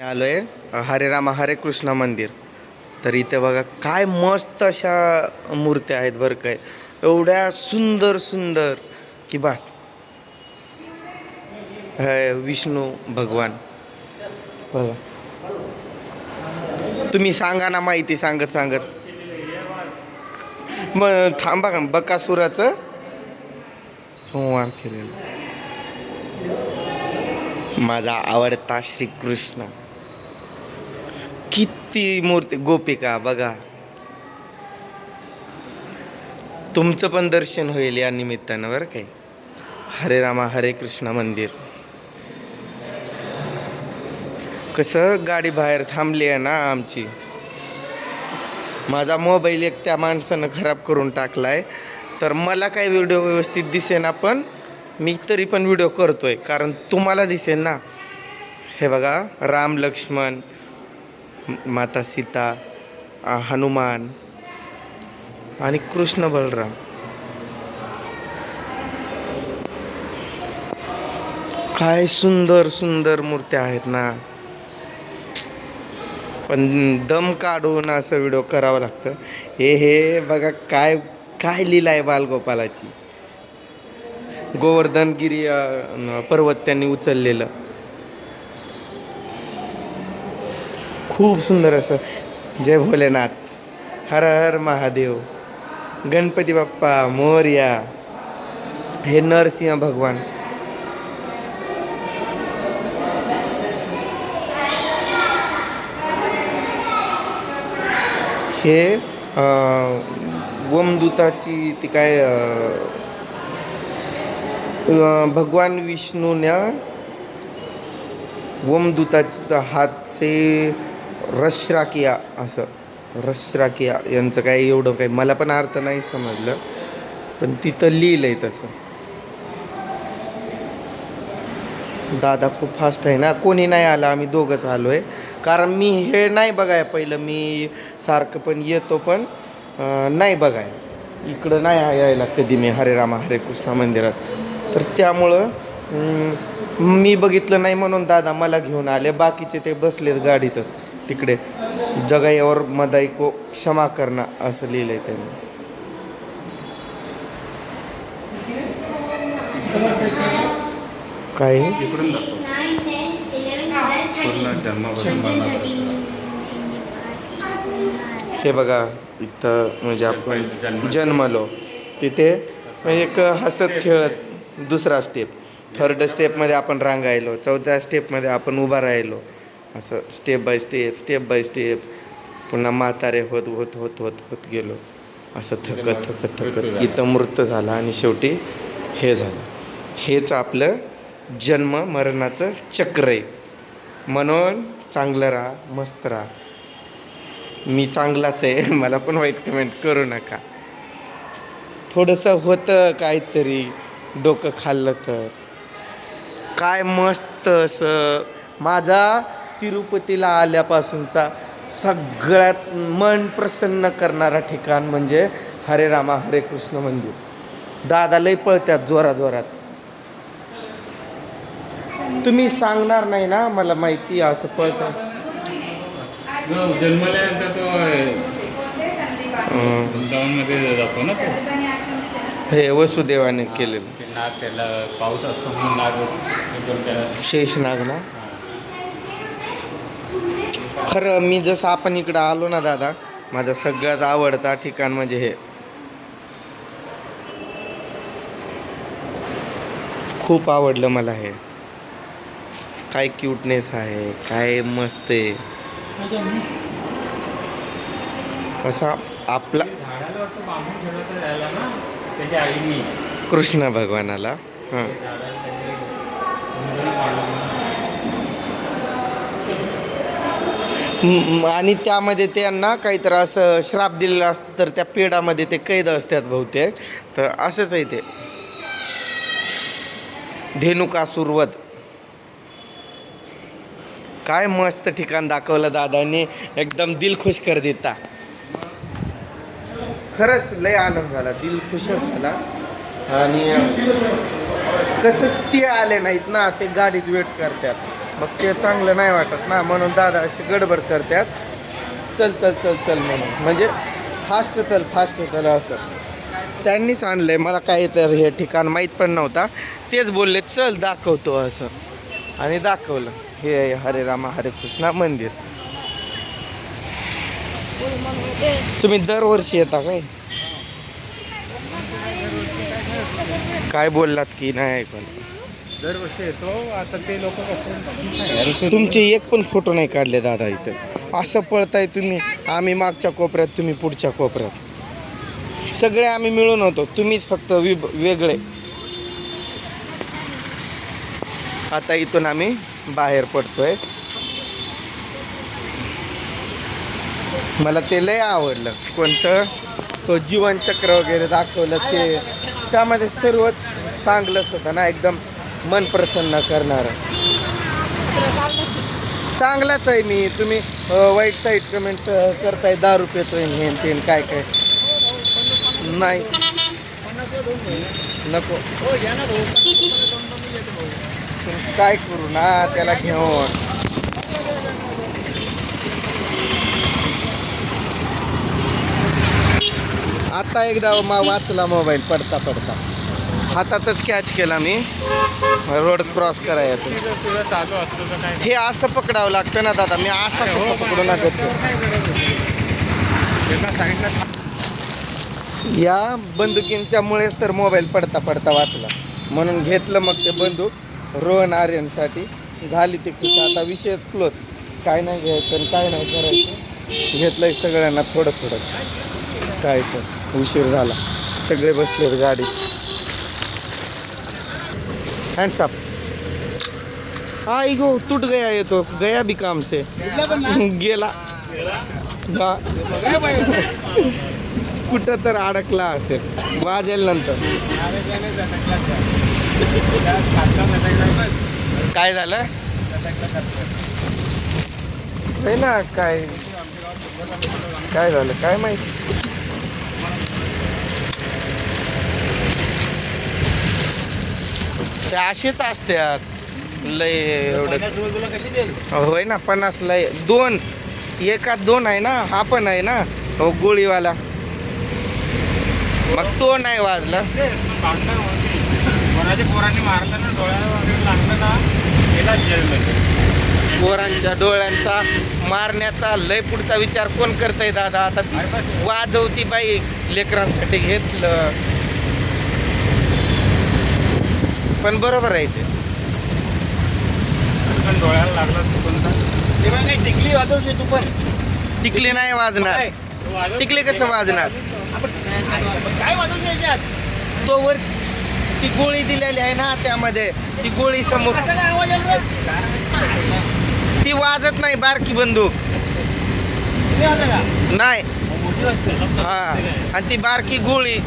आलो आहे हरे रामा हरे कृष्णा मंदिर. तर इथे बघा काय मस्त अशा मूर्त्या आहेत बरं काय एवढ्या सुंदर सुंदर. की बास. हे विष्णू भगवान. बघा. तुम्ही सांगा ना माहिती सांगत सांगत. मग थांबा का बकासुराचं सोमवार केलेलं. माझा आवडता श्रीकृष्ण. किती मूर्ती गोपिका बघा. तुमचं पण दर्शन होईल या निमित्तानं बरं काही हरे रामा हरे कृष्ण मंदिर. कसं गाडी बाहेर थांबली आहे ना आमची. माझा मोबाईल एक त्या माणसानं खराब करून टाकलाय. तर मला काय व्हिडिओ व्यवस्थित दिसेना पण मी तरी पण व्हिडिओ करतोय. कारण तुम्हाला दिसेल ना. हे बघा राम लक्ष्मण माता सीता हनुमान आणि कृष्ण बलराम. काय सुंदर सुंदर मूर्त्या आहेत ना. पण दम काढून असं व्हिडिओ करावं लागतं. हे हे बघा काय काय लिहिलं आहे बालगोपालाची. गोवर्धनगिरी पर्वत त्यांनी उचललेलं. खूप सुंदर असं. जय भोलेनाथ. हर हर महादेव. गणपती बाप्पा मोर्या. हे नरसिंह भगवान. हे वमदूताची ती काय भगवान विष्णूने वमदूताचा हातचे रश्राकिया असं. रश्राकिया यांचं काय एवढं काही मला पण अर्थ नाही समजलं पण तिथं लिहिलं आहे तसं. दादा खूप फास्ट आहे ना? कोणी नाही आलं आम्ही दोघंच आलो आहे कारण मी हे नाही बघाय पहिलं मी सारखं पण येतो पण नाही बघाय. इकडं नाही यायला कधी मी हरे रामा हरे कृष्ण मंदिरात. तर त्यामुळं मी बघितलं नाही म्हणून दादा मला घेऊन आले. बाकीचे ते बसलेत गाडीतच. तिकडे जगायवर मदाईको क्षमा करणं असं लिहिलं आहे त्यांनी. काय? हे बघा इथं म्हणजे आपण जन्मलो. तिथे म्हणजे एक हसत खेळत दुसरा स्टेप थर्ड स्टेपमध्ये आपण रांगायलो. चौथ्या स्टेपमध्ये आपण उभा राहिलो. असं step by step step by step पुन्हा म्हातारे होत होत होत होत होत गेलो. असं थकत थकत थकत. इथं मृत झाला आणि शेवटी हे झालं. हेच आपलं जन्म मरणाचं चक्र आहे. म्हणून चांगलं राहा मस्त राहा. मी चांगलाच आहे मला पण वाईट कमेंट करू नका. थोडंसं होतं काहीतरी डोकं खाल्लं तर. काय मस्त असं. माझा तिरुपतीला आल्यापासूनचा सगळ्यात मन प्रसन्न करणारा ठिकाण म्हणजे हरे रामा हरे कृष्ण मंदिर. दादा लय पळत्यात जोरा जोरात तुम्ही सांगणार नाही ना मला माहिती आहे असं पळतात जो जन्मल्यानंतर तो हं. हे वसुदेवाने केलेलं. ते नाग त्याला पाऊस असतो शेषनाग ना? खरं मी जसं आपण इकडं आलो ना दादा माझा सगळ्यात आवडता ठिकाण म्हणजे हे. खूप आवडलं मला हे. काय क्यूटनेस आहे काय मस्त आहे. असा आपला कृष्ण भगवानाला. हां झाडाला त्याने सुंदर पाडलं. म- आणि त्यामध्ये त्यांना काहीतरी असं श्राप दिलेला असतं तर त्या पेडामध्ये ते कैद असतात बहुतेक. तर असंच आहे ते. धेनुकासुरवध काय मस्त ठिकाण दाखवलं दादाने. एकदम दिल खुश कर देता. खरंच लय आनंद झाला दिल खुश झाला. आणि कसं ते आले नाहीत ना ते गाडीत वेट करतात. मग ते चांगलं नाही वाटत ना म्हणून दादा अशी गडबड करतात. चल चल चल चल म्हणून. म्हणजे फास्ट चल फास्ट चल असं. त्यांनीच आणलंय मला काही तर हे ठिकाण माहीत पण नव्हता. तेच बोलले चल दाखवतो असं. आणि दाखवलं हे हरे रामा हरे कृष्णा मंदिर. तुम्ही दरवर्षी येता काय? काय बोललात की नाही पण. दरवर्षी येतो. आता ते लोक कसं तुमचे एक पण फोटो नाही काढले दादा इथं. असं पळताय तुम्ही. आम्ही मागच्या कोपऱ्यात तुम्ही पुढच्या कोपऱ्यात. सगळे आम्ही मिळून होतो. तुम्हीच फक्त विभ वेगळे. आता इथून आम्ही बाहेर पडतोय. मला ते लय आवडलं. कोणतं? तो जीवनचक्र वगैरे दाखवलं ते. त्यामध्ये सर्वच चांगलंच होतं ना एकदम. मन प्रसन्न करणार. चांगलाच आहे मी. तुम्ही वाईट साईड कमेंट करताय दारू पितोय हे तेन काय काय? नाही. नको. काय करू ना त्याला घेऊन. आता एकदा मा वाचला मोबाईल पडता पडता. हातातच कॅच केला मी. रोड क्रॉस करायचं. जर तुझं चालू असतं तर काय? हे असं पकडावं लागतं ना दादा. मी असं कसं पकडू लागत एका साईडला या बंदुकींच्या मुळेच तर मोबाईल पडता पडता वाचला. म्हणून घेतलं मग ते बंदूक. रोहन आर्यनसाठी. झाली ती खुश. आता विषयच क्लोज काय नाही घ्यायचं आणि काय नाही करायचं. घेतलंय सगळ्यांना थोडं थोडंच काय तर. उशीर झाला. सगळे बसले गाडी हैंड्स अप हा इगो टूट गया ये तो। गया भी काम से। गेला। कुठं तर अडकला असेल. वाजेल नंतर. काय झालं? ना काय? काय झालं? काय माहिती? ते असेच असतात लय एवढं. होय ना पन्नास लय. दोन. एकात दोन आहे ना हा पण आहे ना. हो गोळीवाला. मग तो नाही वाजला. पोरांच्या डोळ्यांचा मारण्याचा लय पुढचा विचार कोण करतय दादा? आता वाजवती बाई लेकरांसाठी घेतलं पण बरोबर आहे ते. पण डोळ्याला लागला टिकली वाजवशी तू पण. टिकली नाही वाजणार. टिकली कसं वाजणार? काय वाजवशी याच्यात? तो वर ती गोळी दिलेली आहे ना त्यामध्ये ती गोळी समोर. कसा काय आवाज आला ती वाजत नाही बारकी बंदूक. का नाही. मोठी वाजते हा. आणि ती बारकी गोळी.